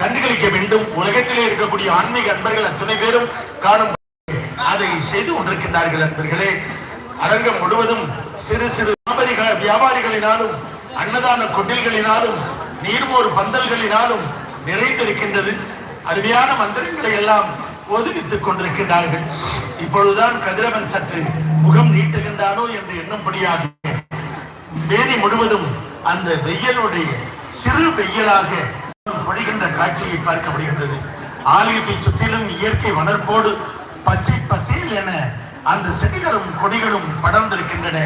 கண்டுகளிக்க வேண்டும். உலகத்திலே இருக்கக்கூடிய ஆன்மீக அன்பர்கள் அத்தனை பேரும் காணும் அதை செய்து கொண்டிருக்கின்றார்கள் அன்பர்களே. அரங்கம் முழுவதும் சிறு சிறு வியாபாரிகள் வியாபாரிகளினாலும் அன்னதான கொட்டில்களினாலும் நீர்மோர் பந்தல்களினாலும் நிறைந்திருக்கின்றது. அருமையான மந்திரங்களை எல்லாம் ஒதுவித்துக் கொண்டிருக்கின்றார்கள். இப்பொழுதுதான் கதிரவன் சற்று முகம் நீட்டுகின்றானோ என்று எண்ணும்படியாக வேதி முழுவதும் அந்த வெயிலுடைய சிறு வெயிலாக பொழிகின்ற காட்சியை பார்க்க முடிகின்றது ஆலயத்தை சுற்றிலும் இயற்கை வளர்ப்போடு பச்சை பசேல் என அந்த செடிகளும் கொடிகளும் படர்ந்திருக்கின்றன.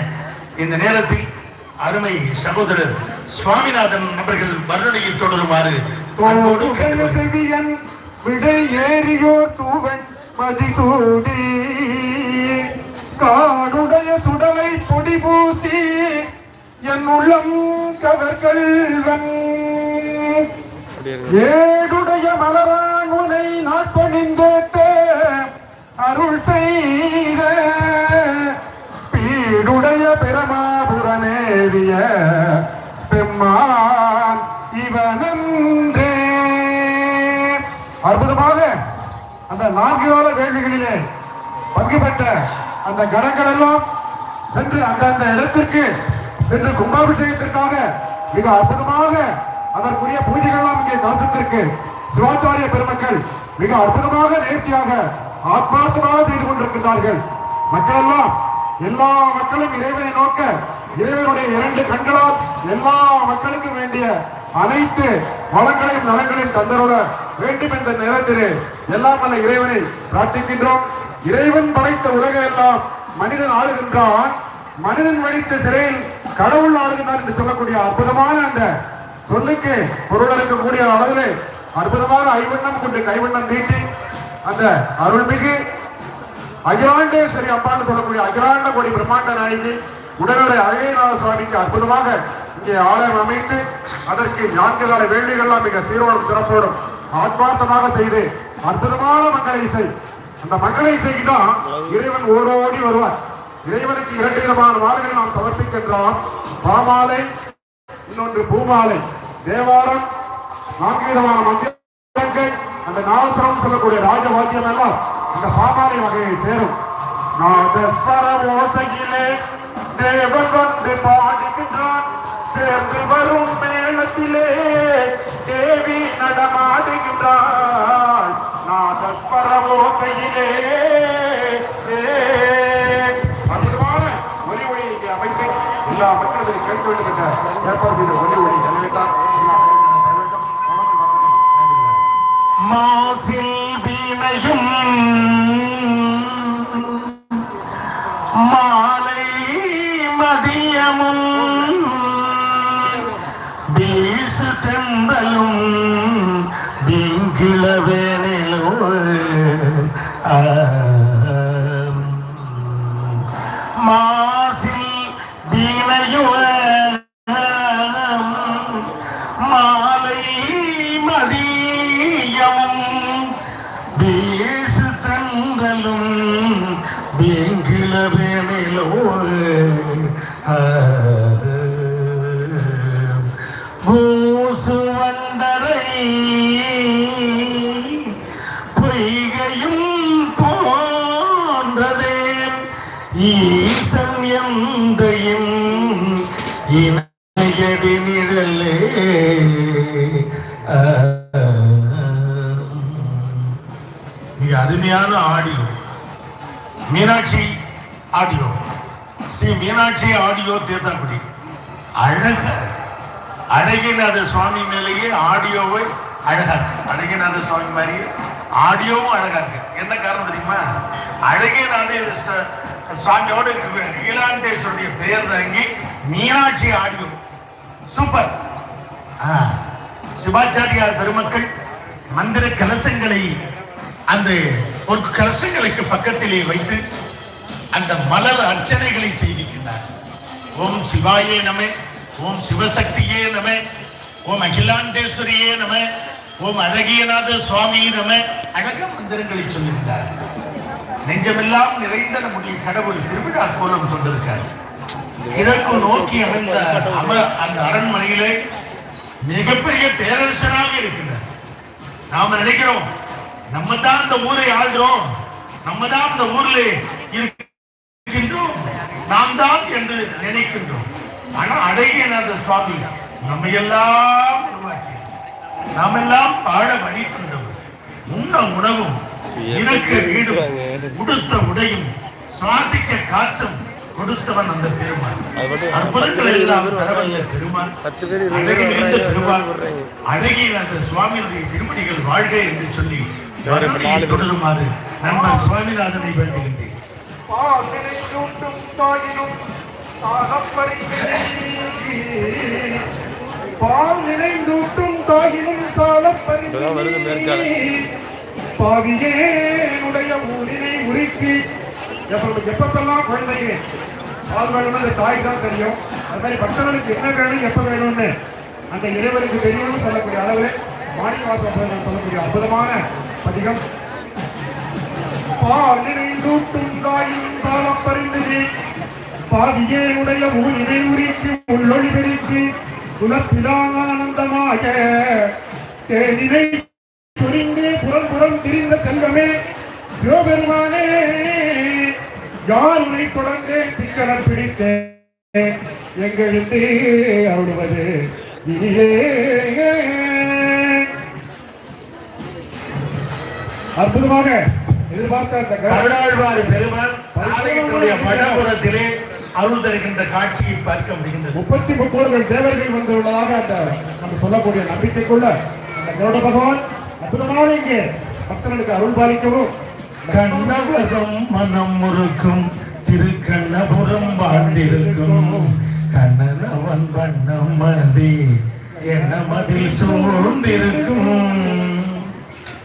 இந்த நேரத்தில் அருமை சகோதரர் சுவாமிநாதன் அவர்கள் வருணையை தொடருமாறு செவியன் விடை ஏறியோர் தூவன் மதிசூடி. ஏடுடைய மலரான் உனை நாட்பணிந்தேத்த அருள் செய்த பீடுடைய பிரமாபுரநேவிய பெம்மான் இவனன்றே. அற்புதமாக அந்த நான்கு கால வேள்விகளிலே பங்கு பெற்ற அந்த கணங்கள் எல்லாம் சென்று அந்தந்த இடத்திற்கு சென்று கும்பாபிஷேகத்திற்காக மிக அற்புதமாக அதற்குரிய பூஜைகள்லாம் இங்கே தரிசனத்திற்கு சிவாச்சாரிய பெருமக்கள் மிக அற்புதமாக நேர்த்தியாக ஆத்மார்த்தமாக செய்து கொண்டிருக்கிறார்கள் மக்கள் எல்லாம் எல்லா மக்களும் இறைவனை நோக்க இறைவனுடைய இரண்டு கண்களால் எல்லா மக்களுக்கும் வேண்டிய அனைத்து வளங்களையும் நலங்களையும் தந்தருள வேண்டும் என்ற நேரத்திலே எல்லாம் அல்ல இறைவனை பிரார்த்திக்கின்றோம். இறைவன் படைத்த உலகம் எல்லாம் மனிதன் ஆளுகின்றான். மனிதன் வடித்த சிறையில் கடவுள் ஆளுகின்றார் என்று சொல்லக்கூடிய அற்புதமான அந்த சொல்லுக்கு பொருள் இருக்கக்கூடிய அளவில் அற்புதமான ஐவண்ணம் கொண்டு கைவண்ணம் நீட்டி அந்த அருள்மிகு அகிலாண்டேஸ்வரி அப்பான்னு சொல்லக்கூடிய அகிலாண்ட கோடி பிரம்மாண்ட நாயகி உடனடி அழகைநாத சுவாமிக்கு அற்புதமாக இங்கே ஆலயம் அமைத்து அதற்கு நான்கு கால வேள்விகள்லாம் மிக சீரோடும் சிறப்போடும் ஆத்மார்த்தமாக செய்து அற்புதமான மங்கள இசை. அந்த மங்கள இசைக்கு தான் இறைவன் ஓடோடி வருவார். இறைவனுக்கு இரண்டு விதமான மாலைகளை நாம் சமர்ப்பிக்கின்றோம். பாமாலை இன்னொன்று பூமாலை. தேவாரம் நான்கு விதமான மந்திரங்கள் அந்த நாலசரம் சொல்லக்கூடிய ராஜவாத்தியம் எல்லாம் இந்த பாமாலை வகையை சேரும். நாதஸ்வர ஓசையிலே தேவன் வந்து பாடுகின்றான். சேர்ந்து வரும் மேளத்திலே தேவி நடமாடுகின்றாள். நாதஸ்வர ஓசையிலே அற்புதமான ஒலி ஒளி அமைப்பு இல்லாமல் ஏற்பாடு செய்த வந்து ஈசன் எந்தையும் இணையடி நிழலே. மிக அருமையான audio. Meenakshi audio. Shri Meenakshi audio தீர்த்தாக்குடி அழக. அழகிநாத சுவாமி மேலேயே ஆடியோவை அழகா இருக்கு. அழகிநாத சுவாமி மாதிரியே ஆடியோவும் அழகா இருக்கு. என்ன காரணம் தெரியுமா? அழகிநாத சுவாமியோடு இருக்கிற பெயர் தங்கி மீனாட்சி ஆடியோ. சூப்பர். சிவாச்சாரியார் பெருமக்கள் மந்திர கலசங்களை அந்த ஒரு கலசங்களுக்கு பக்கத்திலே வைத்து அந்த மலர் அர்ச்சனைகளை செய்திருக்கின்றார். ஓம் சிவாயே நம ஓம் சிவசக்தியே நம ஓம் அகிலாண்டேஸ்வரியே நம ஓம் அழகியநாத சுவாமி நம அழக மந்திரங்களை சொல்லியிருந்தார். நெஞ்சமெல்லாம் நிறைந்த நம்முடைய கடவுள் திருவிழா கோலம் கொண்டிருக்கார். கிழக்கு நோக்கி அமைந்த அந்த அரண்மனையிலே மிகப்பெரிய பேரரசனாக இருக்கின்றார். நாம நினைக்கிறோம் நம்ம தான் இந்த ஊரை ஆள்றோம் நம்ம தான் இந்த ஊர்ல இருக்கின்றோம் நாம் தான் என்று நினைக்கின்றோம். ஆனா அழகியநாத சுவாமி நம்ம எல்லாம் உருவாக்கி நாம் எல்லாம் பாட வழி தந்தவர் உண்ண உணவும் இருக்க வீடும் உடுத்த உடையும் சுவாசிக்க காற்றும் கொடுத்தவன் அந்த பெருமான். அற்புதங்களை எல்லாம் தரவல்ல பெருமான். பெருமான் இருபது பேர் வர்றாங்க. அழகிய அந்த சுவாமியுடைய திருப்படிகள் வாழ்க என்று சொல்லி? தொடருமாறு நண்பர் சுவாமிநாதனை வேண்டுகின்றேன். பால் நினைந்தூட்டும் தாயினும் மேற்கால. பாவியே உடைய ஊரினை உருக்கி. எப்ப எப்பப்பெல்லாம் குழந்தைக்கு பால் வேணும்னு அந்த தாய் தான் தெரியும். அது மாதிரி பக்தர்களுக்கு என்ன வேணும் எப்ப வேணும்னு அந்த இறைவனுக்கு தெரியும்னு சொல்லக்கூடிய அளவில் மாணிக்கவாசம் சொல்லக்கூடிய அற்புதமான பதிகம். பாலினைந்தூட்டும் தாயும் சாலம் பறிந்தது பாவியே உடைய ஊரினை உரிக்கு உள்ளொளி பெருக்கி. குலப்பிலானந்தமாக தேனினை சுரிந்து புறம் புறம் திரிந்த செல்வமே சிவபெருமானே யார் உன்னை தொடர்ந்து சிக்கனம் பிடித்தேன் எங்கெழுந்து அருளுவது இனியே. அற்புதமாக எதிர்பார்த்த அந்த கருணை. கருணாழ்வார் பெருமான் வடபுறத்திலே அருள் தருகின்ற காட்சியை பார்க்க முடிகின்றது. முப்பத்தி முக்கோர்கள் தேவர்கள் வந்துள்ளதாக அந்த நம்ம சொல்லக்கூடிய நம்பிக்கைக்குள்ள அந்த கருட பகவான் அற்புதமாக இங்கே பக்தர்களுக்கு அருள் பாலிக்கவும். கண்ணபுரம் மனம் முறுக்கும் திருக்கண்ணபுரம் வாழ்ந்திருக்கும். கண்ணனவன் வண்ணம் மதி என்ன மதில் சூழ்ந்திருக்கும்.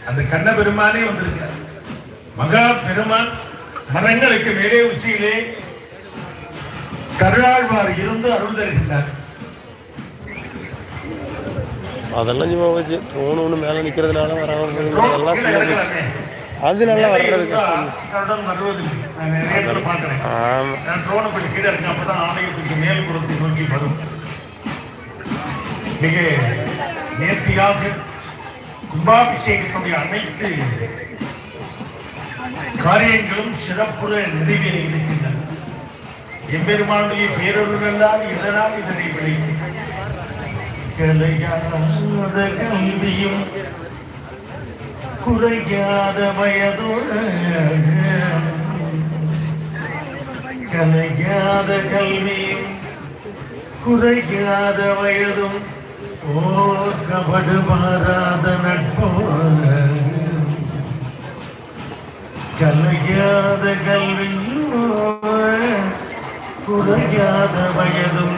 அந்த கண்ண பெருமானே வந்திருக்கார். மகா பெருமான் மரங்களுக்கு மேலே உச்சியிலே கருணாழ்வார் இருந்து அருள் தருகின்றார். அதெல்லாம் சும்மா வச்சு தோணு ஒன்று மேலே நிற்கிறதுனால போகுது அதெல்லாம் சும்மா. அது நல்லா வரும். மிக நேர்த்தியாக கும்பாபிஷேகத்துடைய அனைத்து காரியங்களும் சிறப்புற நிறைவேற இருக்கின்றன. எம்பெருமானுடைய பேரொருளால் இதனால் இதனை விளையும் கல்வியும் குறையாத வயதோட கலையாத கல்வியும் குறையாத வயதும் ஓர் கபடு மாறாத நட்போ கலையாத கல்வியும் குறையாத வயதும்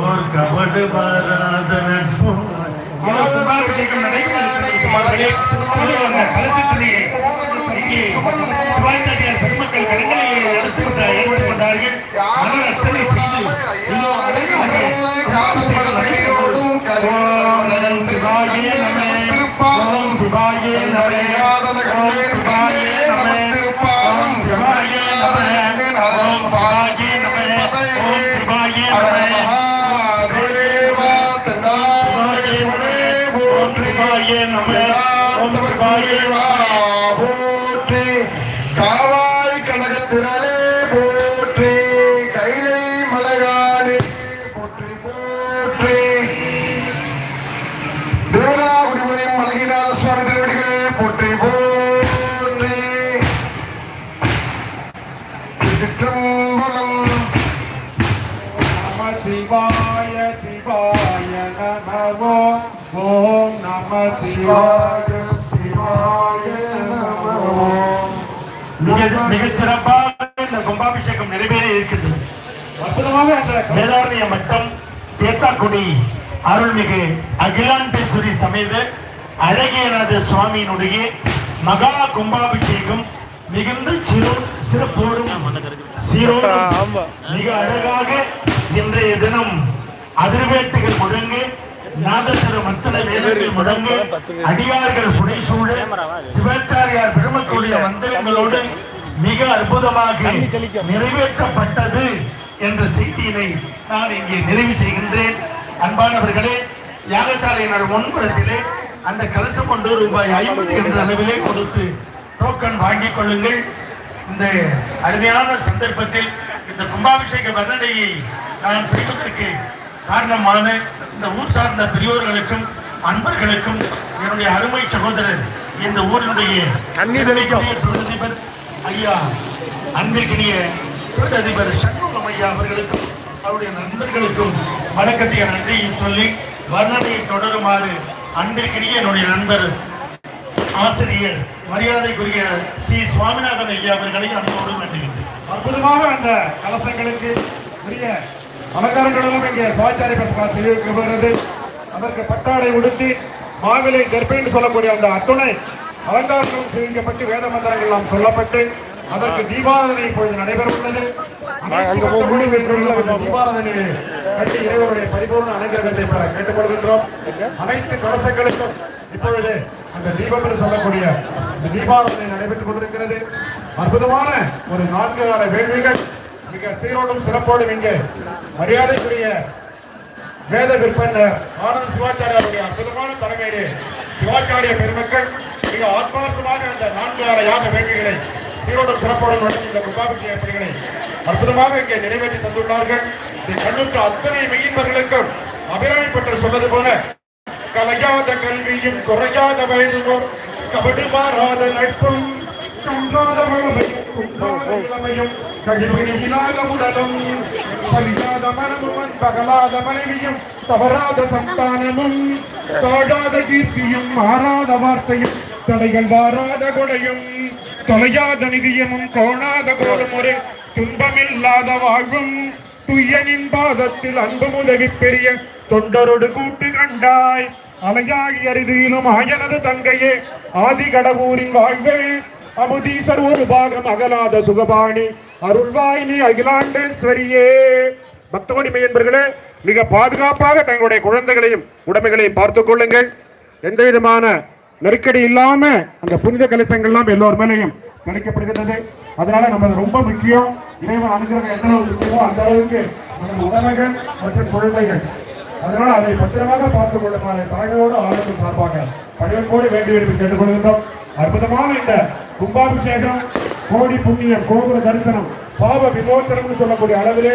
ஓர் கபடு மாறாத நட்பும். கும்பாபிஷேகம் பெருமக்கள் கடற்கரை எடுத்து எடுத்துக் கொண்டார்கள். அர்ச்சனை செய்து இதோ நம. மலகாலே போற்றி போற்றி. தேவனாகுடிமணி மலகிநாத சுவாமி திருவடிகளே போற்றி போற்றி. சிற்றம்பலம் நம சிவாய சிவாய நமவோ. ஓம் நம சிவாய சிவாய நமவோ. மிக மிகச் சிறப்பாக இந்த கும்பாபிஷேகம் நிறைவேற அந்த வேதாரண்ய மட்டம் தேத்தாக்குடி அருள்மிகு அகிலாண்டேஸ்வரி சமேத அழகியநாத சுவாமியினுடைய மகா கும்பாபிஷேகம் மிகுந்த சிறு சிறப்போடும் சீரோடும் ஆமா. மிக அழகாக இன்றைய தினம் அதிர்வேட்டுகள் முழங்கு நாதஸ்வர மத்தள வேதங்கள் முழங்கு அடியார்கள் புடைசூழ சிவாச்சாரியார் பெருமக்களுடைய மந்திரங்களோடு மிக அற்புதமாக நிறைவேற்றப்பட்டது. என்ற செய்தியினை நான் இங்கே நிறைவு செய்கின்றேன். அன்பானவர்களே யாகசாலையினர் முன்புறத்திலே அந்த கலசம் கொண்டு ரூபாய் ஐம்பது என்ற அளவிலே கொடுத்து டோக்கன் வாங்கிக் கொள்ளுங்கள். இந்த அருமையான சந்தர்ப்பத்தில் இந்த கும்பாபிஷேக வர்ணனையை நான் செய்வதற்கு காரணமான இந்த ஊர் சார்ந்த பெரியோர்களுக்கும் அன்பர்களுக்கும் என்னுடைய அருமை சகோதரர் இந்த ஊரினுடைய தொழிலதிபர் ஐயா அன்பிற்கினிய தொழிலதிபர் சண்முகம் ஐயா அவர்களுக்கும் அவருடைய நண்பர்களுக்கும் வணக்கத்தை நன்றியை சொல்லி வர்ணனை தொடருமாறு அன்பிற்கினிய என்னுடைய நண்பர் ஆசிரியர் மரியாதைக்குரிய சி. சுவாமிநாதன் ஐயா அவர்களை அன்போடு நன்றிகின்றேன் அற்புதமாக அந்த கலசங்களுக்கு உரிய அலங்காரங்களும் இங்கே சுவாச்சாரி பெற்றால் செய்யப்படுகிறது அதற்கு பட்டாடை உடுத்தி மாவிலை கர்ப்பை சொல்லக்கூடிய அந்த அத்துணை அலங்காரங்களும் செய்யப்பட்டு வேத மந்திரங்கள் எல்லாம் சொல்லப்பட்டு அதற்கு தீபாவளி இப்பொழுது நடைபெற உள்ளது வீட்டிலுள்ள அந்த தீபாராதனையை கட்டி இறைவனுடைய பரிபூர்ண அனுகிரகத்தை பெற கேட்டுக்கொள்கின்றோம். அனைத்து கலசங்களுக்கும் இப்பொழுது அந்த தீபம் என்று சொல்லக்கூடிய தீபாராதனை நடைபெற்றுக் கொண்டிருக்கிறது. அற்புதமான ஒரு நான்கு கால வேள்விகள் மிக சீரோடும் சிறப்போடும் இங்கே மரியாதைக்குரிய வேத விற்பனர் ஆனந்த் சிவாச்சாரியாருடைய அற்புதமான தலைமையிலே சிவாச்சாரிய பெருமக்கள் மிக ஆத்மார்த்தமாக அந்த நான்கு கால யாக வேள்விகளை சீரோடும் சிறப்போடும் நடத்தும் இந்த கும்பாபிஷேக பணிகளை அற்புதமாக இங்கே நிறைவேற்றி தந்துள்ளார்கள். இந்த கண்ணுற்ற அத்தனை மெய்யின்பர்களுக்கும் அபிராமிப்பட்டர் சொன்னது போல கலையாத கல்வியும் குறையாத வயதுவோர் கபடி மாறாத நட்பும் குன்றாத வளமையும் குன்றாத இளமையும் கழிவுயிலாத உடலும் சலியாத மனமும் பகலாத மனைவியும் தவறாத சந்தானமும் தாழாத கீர்த்தியும் மாறாத வார்த்தையும் தடைகள் வாராத கொடையும் தொலையாத நிதியமும் கோணாத கோலும் ஒரு துன்பமில்லாத வாழ்வும் துய்யனின் பாதத்தில் அன்பும் உதவி பெரிய தொண்டரோடு கூட்டு கண்டாய். அலையாழி அரிதியிலும் ஆயனது தங்கையே ஆதி கடவுரின் வாழ்வே. அமுதீசர் ஒரு பாகம் அகலாத சுகபாணி அருள்வாயினி அகிலாண்டேஸ்வரியே. பக்தகோடி என்பர்களே மிக பாதுகாப்பாக தங்களுடைய குழந்தைகளையும் உடமைகளையும் பார்த்துக் கொள்ளுங்கள். எந்த விதமான நெருக்கடி இல்லாம அந்த புனித கலசங்கள்லாம் எல்லோர் மேலையும் கிடைக்கப்படுகிறது அதனால நம்ம ரொம்ப முக்கியம். இறைவன் அனுகிரகம் எந்த அளவுக்கு இருக்கோ அந்த அளவுக்கு நமது உடமைகள் மற்றும் குழந்தைகள். அதனால அதை பத்திரமாக பார்த்துக் கொள்ளுமாறு தாழ்வோடு ஆளுநர் சார்பாக பணிவன்போடு வேண்டி விரும்பி கேட்டுக்கொள்கின்றோம். அற்புதமான இந்த கும்பாபிஷேகம் கோடி புண்ணியம் கோபுர தரிசனம் பாவ விமோச்சனம் சொல்லக்கூடிய அளவிலே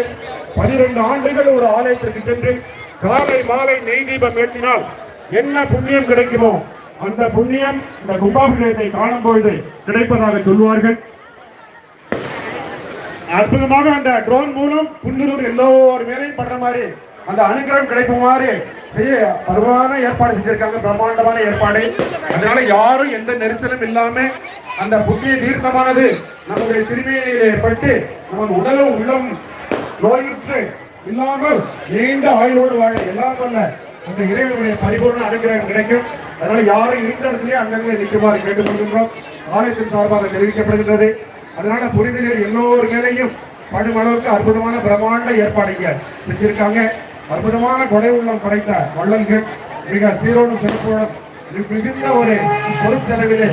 பனிரெண்டு ஆண்டுகள் ஒரு ஆலயத்திற்கு சென்று காலை மாலை நெய் தீபம் ஏற்றினால் என்ன புண்ணியம் கிடைக்குமோ அந்த புண்ணியம் இந்த கும்பாபிஷேகத்தை காணும் பொழுது கிடைப்பதாக சொல்வார்கள் அற்புதமாக அந்த ட்ரோன் மூலம் புன்னிலூர் எல்லோர் மேலையும் படுற மாதிரி அந்த அனுகிரகம் கிடைக்குமாறு செய்ய பருவான ஏற்பாடு செஞ்சிருக்காங்க. பிரம்மாண்டமான ஏற்பாடு. அதனால யாரும் எந்த நெரிசலும் இல்லாம அந்த புண்ணிய தீர்த்தமானது நம்முடைய திருமையிலே பட்டு நம்ம உடலும் உள்ளம் நோயுற்று இல்லாமல் நீண்ட ஆயுளோடு வாழ எல்லாம் வல்ல அந்த இறைவனுடைய பரிபூர்ண அனுகிரகம் கிடைக்கும். அதனால யாரும் இருந்த இடத்துலயே அங்கங்கே நிற்குமாறு கேட்டுக்கொள்கின்றோம். ஆலயத்தின் சார்பாக தெரிவிக்கப்படுகின்றது. அதனால புரிதலர் எல்லோர் மேலையும் படும் அளவுக்கு அற்புதமான பிரமாண்ட ஏற்பாடுங்க செஞ்சிருக்காங்க. அற்புதமான கொடை உள்ளம் படைத்த வள்ளல்கள் மிக சீரோடும் சிறப்போடும் மிகுந்த ஒரு பொருட்செலவிலே